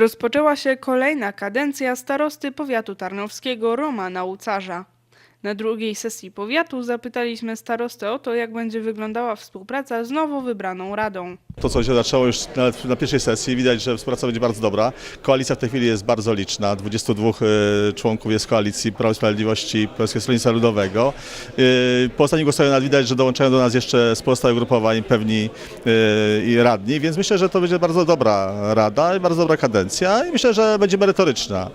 Rozpoczęła się kolejna kadencja starosty powiatu tarnowskiego Romana Łucarza. Na drugiej sesji powiatu zapytaliśmy starostę o to, jak będzie wyglądała współpraca z nowo wybraną radą. To, co się zaczęło już na pierwszej sesji, widać, że współpraca będzie bardzo dobra. Koalicja w tej chwili jest bardzo liczna. 22 e, członków jest koalicji Prawa i Sprawiedliwości i Polskiego Stronnictwa Ludowego. E, Po ostatnim głosowaniu widać, że dołączają do nas jeszcze z pozostałych ugrupowań pewni e, i radni, więc myślę, że to będzie bardzo dobra rada i bardzo dobra kadencja i myślę, że będzie merytoryczna.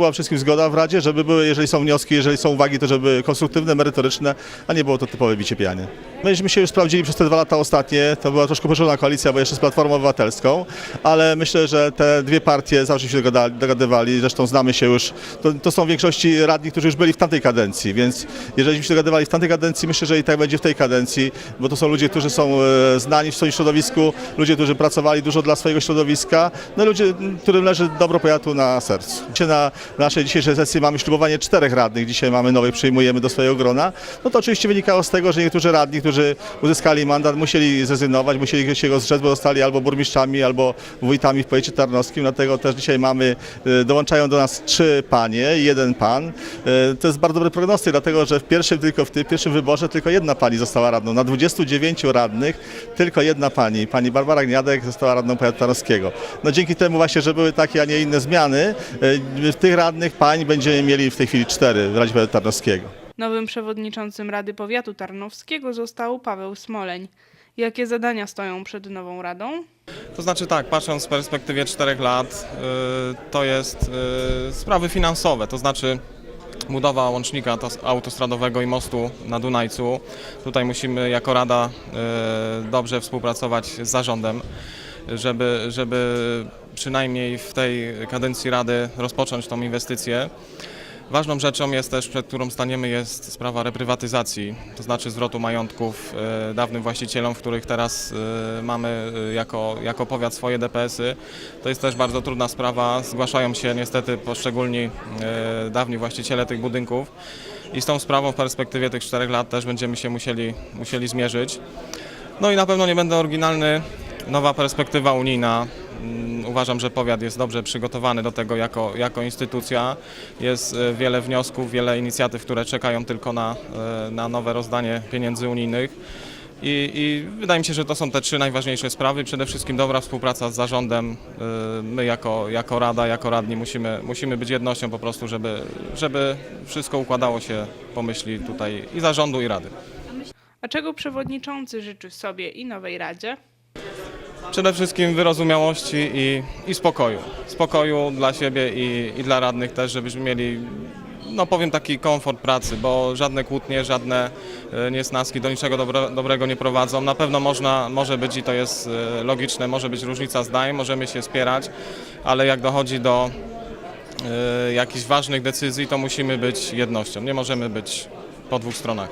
Była wszystkim zgoda w Radzie, żeby były, jeżeli są wnioski, jeżeli są uwagi, to żeby konstruktywne, merytoryczne, a nie było to typowe bicie pijanie. Myśmy się już sprawdzili przez te dwa lata ostatnie, to była troszkę poszerzona koalicja, bo jeszcze z Platformą Obywatelską, ale myślę, że te dwie partie zawsze się dogadywali, zresztą znamy się już, to, to są w większości radni, którzy już byli w tamtej kadencji, więc jeżeli się dogadywali w tamtej kadencji, myślę, że i tak będzie w tej kadencji, bo to są ludzie, którzy są e, znani w swoim środowisku, ludzie, którzy pracowali dużo dla swojego środowiska, no ludzie, którym leży dobro powiatu na sercu. Dzisiaj na naszej dzisiejszej sesji mamy ślubowanie czterech radnych, dzisiaj mamy nowych, przyjmujemy do swojego grona, no to oczywiście wynikało z tego, że niektórzy radni, którzy uzyskali mandat, musieli zrezygnować, musieli się go zrzec, bo zostali albo burmistrzami, albo wójtami w powiecie tarnowskim, dlatego też dzisiaj mamy, e, dołączają do nas trzy panie i jeden pan. E, To jest bardzo dobry prognostyk, dlatego że w pierwszym tylko w tym pierwszym wyborze tylko jedna pani została radną. Na 29 radnych tylko jedna pani, pani Barbara Gniadek została radną powiatu tarnowskiego. No dzięki temu właśnie, że były takie, a nie inne zmiany, e, w tych radnych pań będziemy mieli w tej chwili cztery w Radzie Powiatu Tarnowskiego. Nowym przewodniczącym Rady Powiatu Tarnowskiego został Paweł Smoleń. Jakie zadania stoją przed nową radą? To znaczy tak, patrząc w perspektywie 4 lat, y, to jest y, sprawy finansowe, to znaczy budowa łącznika tos- autostradowego i mostu na Dunajcu. Tutaj musimy jako Rada y, dobrze współpracować z zarządem, żeby, żeby przynajmniej w tej kadencji Rady rozpocząć tą inwestycję. Ważną rzeczą jest też, przed którą staniemy, jest sprawa reprywatyzacji, to znaczy zwrotu majątków e, dawnym właścicielom, w których teraz e, mamy e, jako, jako powiat swoje DPS-y. To jest też bardzo trudna sprawa. Zgłaszają się niestety poszczególni dawni właściciele tych budynków i z tą sprawą w perspektywie tych czterech lat też będziemy się musieli, musieli zmierzyć. No i na pewno nie będę oryginalny. Nowa perspektywa unijna. Mm, Uważam, że powiat jest dobrze przygotowany do tego jako, jako instytucja. Jest e, wiele wniosków, wiele inicjatyw, które czekają tylko na, e, na nowe rozdanie pieniędzy unijnych. I, I wydaje mi się, że to są te trzy najważniejsze sprawy. Przede wszystkim dobra współpraca z zarządem. E, My jako, jako Rada, jako radni musimy, musimy być jednością po prostu, żeby, żeby wszystko układało się po myśli tutaj i zarządu i Rady. A czego przewodniczący życzy sobie i nowej radzie? Przede wszystkim wyrozumiałości i, i spokoju. Spokoju dla siebie i, i dla radnych też, żebyśmy mieli, no powiem taki komfort pracy, bo żadne kłótnie, żadne e, niesnaski do niczego dobrego nie prowadzą. Na pewno można, może być i to jest e, logiczne, może być różnica zdań, możemy się spierać, ale jak dochodzi do e, jakichś ważnych decyzji, to musimy być jednością. Nie możemy być po dwóch stronach.